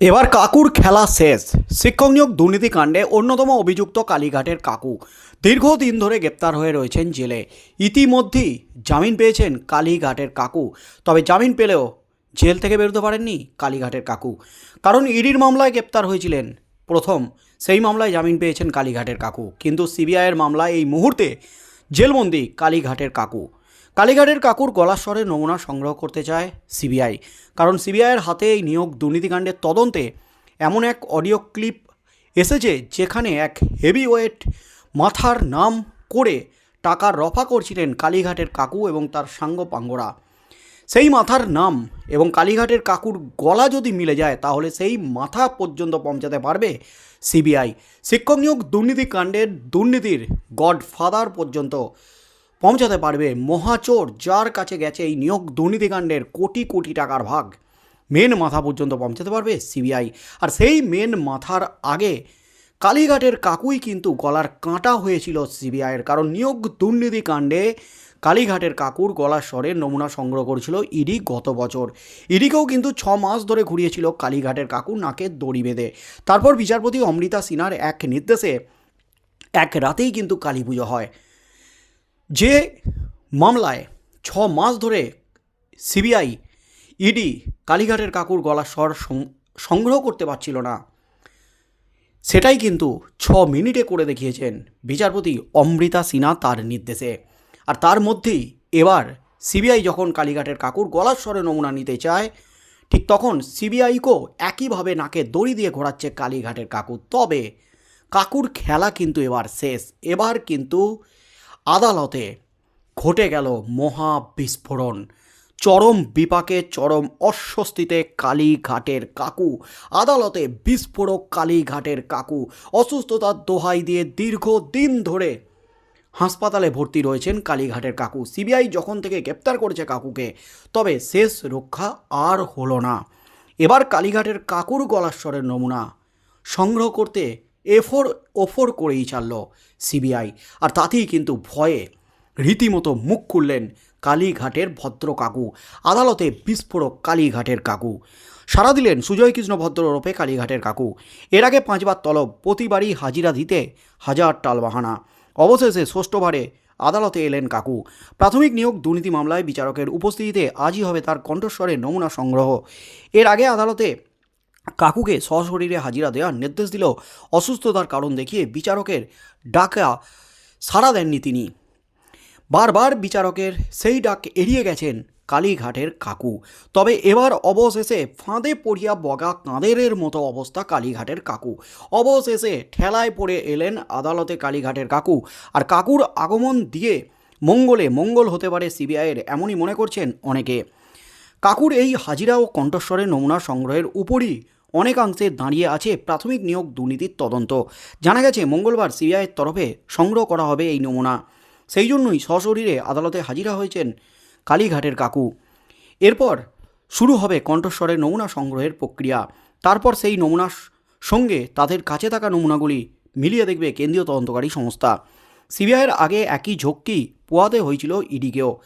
এবার কাকুর খেলা শেষ। শিক্ষক নিয়োগ দুর্নীতিকাণ্ডে অন্যতম অভিযুক্ত কালীঘাটের কাকু। দীর্ঘদিন ধরে গ্রেপ্তার হয়ে রয়েছেন জেলে। ইতিমধ্যেই জামিন পেয়েছেন কালীঘাটের কাকু। তবে জামিন পেলেও জেল থেকে বেরোতে পারেননি কালীঘাটের কাকু। কারণ ইডির মামলায় গ্রেপ্তার হয়েছিলেন প্রথম। সেই মামলায় জামিন পেয়েছেন কালীঘাটের কাকু। কিন্তু সিবিআইয়ের মামলায় এই মুহূর্তে জেলবন্দি কালীঘাটের কাকু। কালীঘাটের কাকুর গলার স্বরে নমুনা সংগ্রহ করতে চায় সিবিআই। কারণ সিবিআইয়ের হাতে এই নিয়োগ দুর্নীতিকাণ্ডের তদন্তে এমন এক অডিও ক্লিপ এসেছে যেখানে এক হেভি ওয়েট মাথার নাম করে টাকার রফা করছিলেন কালীঘাটের কাকু এবং তার সাঙ্গ পাঙ্গরা। সেই মাথার নাম এবং কালীঘাটের কাকুর গলা যদি মিলে যায়, তাহলে সেই মাথা পর্যন্ত পৌঁছাতে পারবে সিবিআই। শিক্ষক নিয়োগ দুর্নীতিকাণ্ডের দুর্নীতির গডফাদার পর্যন্ত পৌঁছাতে পারবে মহাচোর, যার কাছে গেছে এই নিয়োগ দুর্নীতিকাণ্ডের কোটি কোটি টাকার ভাগ। মেন মাথা পর্যন্ত পৌঁছাতে পারবে সিবিআই। আর সেই মেন মাথার আগে কালীঘাটের কাকুই কিন্তু গলার কাঁটা হয়েছিল সিবিআইয়ের, কারণ নিয়োগ দুর্নীতিকাণ্ডে কালীঘাটের কাকুর গলার স্বরে নমুনা সংগ্রহ করেছিল ইডি গত বছর। ইডিকেও কিন্তু ছ মাস ধরে ঘুরিয়েছিল কালীঘাটের কাকু নাকে দড়ি বেঁধে। তারপর বিচারপতি অমৃতা সিনহার এক নির্দেশে এক রাতেই কিন্তু কালী পুজো হয়। যে মামলায় ছ মাস ধরে সিবিআই ইডি কালীঘাটের কাকুর গলার স্বর সংগ্রহ করতে পারছিল না। সেটাই কিন্তু ছ মিনিটে করে দেখিয়েছেন বিচারপতি অমৃতা সিনহা তার নির্দেশে। আর তার মধ্যেই এবার সিবিআই যখন কালীঘাটের কাকুর গলার স্বরে নমুনা নিতে চায়, ঠিক তখন সিবিআইকেও একইভাবে নাকে দড়ি দিয়ে ঘোরাচ্ছে কালীঘাটের কাকু। তবে কাকুর খেলা কিন্তু এবার শেষ। এবার কিন্তু আদালতে ঘটে গেল মহা বিস্ফোরণ। চরম বিপাকে চরম অস্বস্তিতে কালীঘাটের কাকু, আদালতে বিস্ফোরক কালীঘাটের কাকু, অসুস্থতার দোহাই দিয়ে দীর্ঘদিন ধরে হাসপাতালে ভর্তি রয়েছেন কালীঘাটের কাকু। সিবিআই যখন থেকে গ্রেপ্তার করেছে কাকুকে, তবে শেষ রক্ষা আর হলো না। এবার কালীঘাটের কাকুর গলাস্বরের নমুনা সংগ্রহ করতে এফোর ওফোর করেই ছাড়ল সিবিআই আর তাতেই কিন্তু ভয়ে রীতিমতো মুখ খুললেন কালীঘাটের ভদ্র কাকু। আদালতে বিস্ফোরক কালীঘাটের কাকু। সারা দিলেন সুজয় কৃষ্ণ ভদ্র ওরফে কালীঘাটের কাকু। এর আগে পাঁচবার তলব, প্রতিবারই হাজিরা দিতে হাজার টালবাহানা অবশেষে ষষ্ঠবারে আদালতে এলেন কাকু। প্রাথমিক নিয়োগ দুর্নীতি মামলায় বিচারকের উপস্থিতিতে আজই হবে তার কণ্ঠস্বরে নমুনা সংগ্রহ। এর আগে আদালতে কাকুকে সশরীরে হাজিরা দেওয়ার নির্দেশ দিল অসুস্থতার কারণ দেখিয়ে বিচারকের ডাকা সাড়া দেননি তিনি। বারবার বিচারকের সেই ডাক এড়িয়ে গেছেন কালীঘাটের কাকু। তবে এবার অবশেষে ফাঁদে পড়িয়া বগা কাঁদেরের মতো অবস্থা কালীঘাটের কাকু। অবশেষে ঠেলায় পড়ে এলেন আদালতে কালীঘাটের কাকু। আর কাকুর আগমন দিয়ে মঙ্গলে মঙ্গল হতে পারে সিবিআইয়ের এমনই মনে করছেন অনেকে। কাকুর এই হাজিরা ও কণ্ঠস্বরের নমুনা সংগ্রহের উপরই অনেকাংশে দাঁড়িয়ে আছে প্রাথমিক নিয়োগ দুর্নীতির তদন্ত। জানা গেছে, মঙ্গলবার সিবিআইয়ের তরফে সংগ্রহ করা হবে এই নমুনা। সেই জন্যই সশরীরে আদালতে হাজিরা হয়েছেন কালীঘাটের কাকু। এরপর শুরু হবে কণ্ঠস্বরের নমুনা সংগ্রহের প্রক্রিয়া। তারপর সেই নমুনার সঙ্গে তাদের কাছে থাকা নমুনাগুলি মিলিয়ে দেখবে কেন্দ্রীয় তদন্তকারী সংস্থা। সিবিআইয়ের আগে একই ঝক্কি পোয়াতে হয়েছিল ইডিকেও।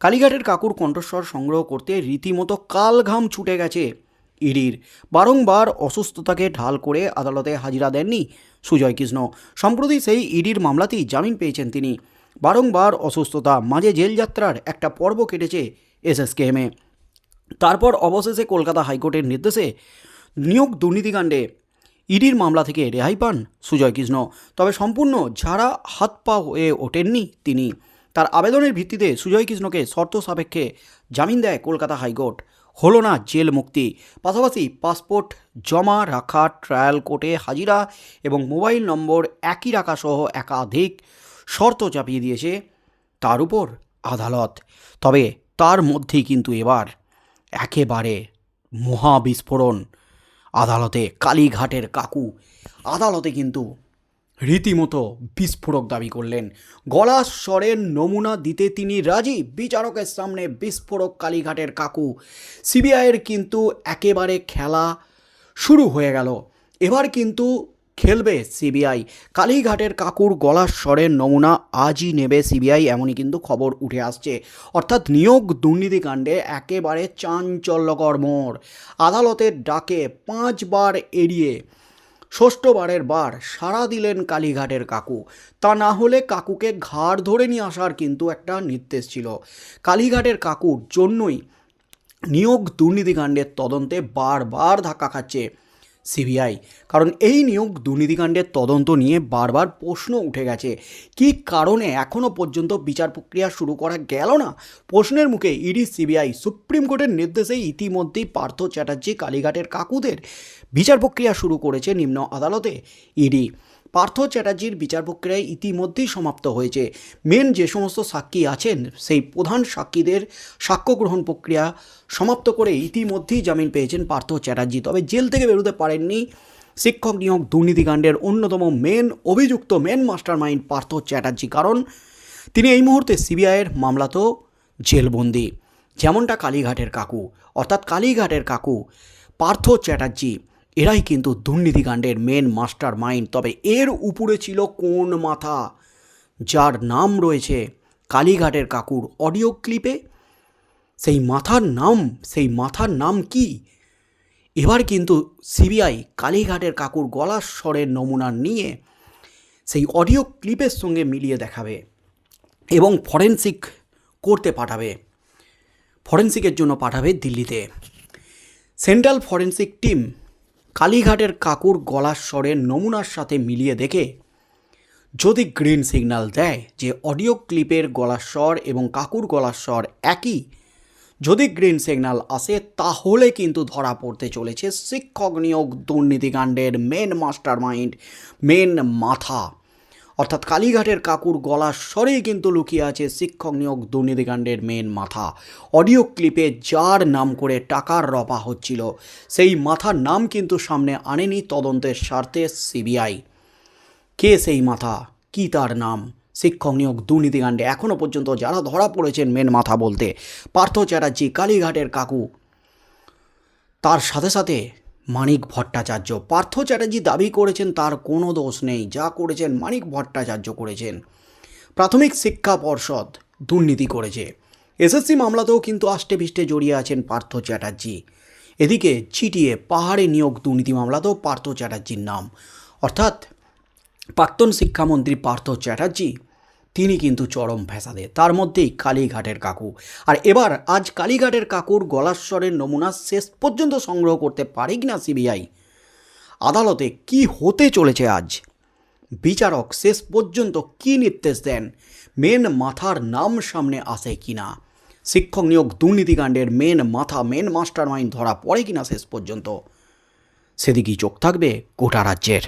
কালীঘাটের কাকুর কণ্ঠস্বর সংগ্রহ করতে রীতিমতো কাল ঘাম ছুটে গেছে। ইডির। বারংবার অসুস্থতাকে ঢাল করে আদালতে হাজিরা দেননি সুজয় কৃষ্ণ। সম্প্রতি সেই ইডির মামলাতেই জামিন পেয়েছেন তিনি। বারংবার অসুস্থতা, মাঝে জেলযাত্রার একটা পর্ব কেটেছে এসএসকেএমে তারপর অবশেষে কলকাতা হাইকোর্টের নির্দেশে নিয়োগ দুর্নীতিকাণ্ডে ইডির মামলা থেকে রেহাই পান সুজয় কৃষ্ণ। তবে সম্পূর্ণ ঝাড়া হাত পা হয়ে ওঠেননি তিনি। তার আবেদনের ভিত্তিতে সুজয় কৃষ্ণকে শর্ত সাপেক্ষে জামিন দেয় কলকাতা হাইকোর্ট। হলো না জেল মুক্তি। পাশাপাশি পাসপোর্ট জমা রাখা, ট্রায়াল কোর্টে হাজিরা এবং মোবাইল নম্বর একই রাখা সহ একাধিক শর্ত চাপিয়ে দিয়েছে তার উপর আদালত। তবে তার মধ্যেই কিন্তু এবার একেবারে মহাবিস্ফোরণ। আদালতে কালীঘাটের কাকু, আদালতে কিন্তু রীতিমতো বিস্ফোরক দাবি করলেন। গলার স্বরের নমুনা দিতে তিনি রাজি। বিচারকের সামনে বিস্ফোরক কালীঘাটের কাকু। সিবিআইয়ের কিন্তু একেবারে খেলা শুরু হয়ে গেল। এবার কিন্তু খেলবে সিবিআই। কালীঘাটের কাকুর গলার স্বরের নমুনা আজই নেবে সিবিআই, এমনই কিন্তু খবর উঠে আসছে। অর্থাৎ নিয়োগ দুর্নীতিকাণ্ডে একেবারে চাঞ্চল্যকর মোড়। আদালতের ডাকে পাঁচবার এড়িয়ে ষষ্ঠবারের বার সাড়া দিলেন কালীঘাটের কাকু। তা না হলে কাকুকে ঘাড় ধরে নিয়ে আসার কিন্তু একটা নির্দেশ ছিল। কালীঘাটের কাকুর জন্যই নিয়োগ দুর্নীতিকাণ্ডের তদন্তে বারবার ধাক্কা খাচ্ছে। সিবিআই। কারণ এই নিয়োগ দুর্নীতিকাণ্ডের তদন্ত নিয়ে বারবার প্রশ্ন উঠে গেছে। কি কারণে এখনও পর্যন্ত বিচার প্রক্রিয়া শুরু করা গেল না? প্রশ্নের মুখে ইডি, সিবিআই, সুপ্রিম কোর্টের নির্দেশে ইতিমধ্যেই পার্থ চ্যাটার্জি, কালীঘাটের কাকুদের বিচার প্রক্রিয়া শুরু করেছে নিম্ন আদালতে। ইডি পার্থ চ্যাটার্জির বিচার প্রক্রিয়ায় ইতিমধ্যেই সমাপ্ত হয়েছে। মেন যে সমস্ত সাক্ষী আছেন, সেই প্রধান সাক্ষীদের সাক্ষ্য গ্রহণ প্রক্রিয়া সমাপ্ত করে ইতিমধ্যেই জামিন পেয়েছেন পার্থ চ্যাটার্জি। তবে জেল থেকে বেরোতে পারেননি শিক্ষক নিয়োগ দুর্নীতিকাণ্ডের অন্যতম মেন অভিযুক্ত main mastermind Partha Chatterjee. কারণ তিনি এই মুহূর্তে সিবিআইয়ের মামলাতেও জেলবন্দি। যেমনটা কালীঘাটের কাকু, অর্থাৎ কালীঘাটের কাকু পার্থ চ্যাটার্জি। এরাই কিন্তু দুর্নীতিকাণ্ডের মেন মাস্টার মাইন্ড তবে এর উপরে ছিল কোন মাথা? যার নাম রয়েছে কালীঘাটের কাকুর অডিও ক্লিপে সেই মাথার নাম, সেই মাথার নাম কি? এবার কিন্তু সিবিআই কালীঘাটের কাকুর গলার স্বরের নমুনা নিয়ে সেই অডিও ক্লিপের সঙ্গে মিলিয়ে দেখাবে এবং ফরেন্সিক করতে পাঠাবে। ফরেন্সিকের জন্য পাঠাবে দিল্লিতে। সেন্ট্রাল ফরেন্সিক টিম কালীঘাটের কাকুর গলার স্বরের নমুনার সাথে মিলিয়ে দেখে যদি গ্রিন সিগন্যাল দেয় যে অডিও ক্লিপের গলার স্বর এবং কাকুর গলার স্বর একই, যদি গ্রিন সিগন্যাল আসে, তাহলে কিন্তু ধরা পড়তে চলেছে শিক্ষক নিয়োগ দুর্নীতিকাণ্ডের মেন মাস্টার মাইন্ড মেন মাথা। অর্থাৎ কালীঘাটের কাকুর গলার স্বরেই কিন্তু লুকিয়ে আছে শিক্ষক নিয়োগ দুর্নীতিকাণ্ডের মেন মাথা। অডিও ক্লিপে যার নাম করে টাকার রপা হচ্ছিল, সেই মাথার নাম কিন্তু সামনে আনেনি তদন্তের স্বার্থে সিবিআই। কে সেই মাথা? কি তার নাম? শিক্ষক নিয়োগ দুর্নীতিকাণ্ডে এখনও পর্যন্ত যারা ধরা পড়েছেন মেন মাথা বলতে, পার্থ চ্যাটার্জি কালীঘাটের কাকু। তার সাথে সাথে মানিক ভট্টাচার্য। পার্থ চ্যাটার্জি দাবি করেছেন, তার কোনো দোষ নেই। যা করেছেন মানিক ভট্টাচার্য করেছেন। প্রাথমিক শিক্ষা পর্ষদ দুর্নীতি করেছে। এসএসসি মামলাতেও কিন্তু আষ্টে পিষ্টে জড়িয়ে আছেন পার্থ চ্যাটার্জি। এদিকে চিটিয়ে পাহাড়ে নিয়োগ দুর্নীতি মামলাতেও পার্থ চ্যাটার্জির নাম। অর্থাৎ প্রাক্তন শিক্ষামন্ত্রী পার্থ চ্যাটার্জি তিনি কিন্তু চরম ফ্যাসাদে তার মধ্যেই কালীঘাটের কাকু। আর এবার আজ কালীঘাটের কাকুর গলাস্বরের নমুনা শেষ পর্যন্ত সংগ্রহ করতে পারে কিনা সিবিআই? আদালতে কি হতে চলেছে আজ? বিচারক শেষ পর্যন্ত কি নির্দেশ দেন? মেন মাথার নাম সামনে আসে কিনা? শিক্ষক নিয়োগ দুর্নীতিকাণ্ডের মেন মাথা, মেন মাস্টার মাইন্ড ধরা পড়ে কিনা শেষ পর্যন্ত? সেদিকেই চোখ থাকবে গোটা রাজ্যের।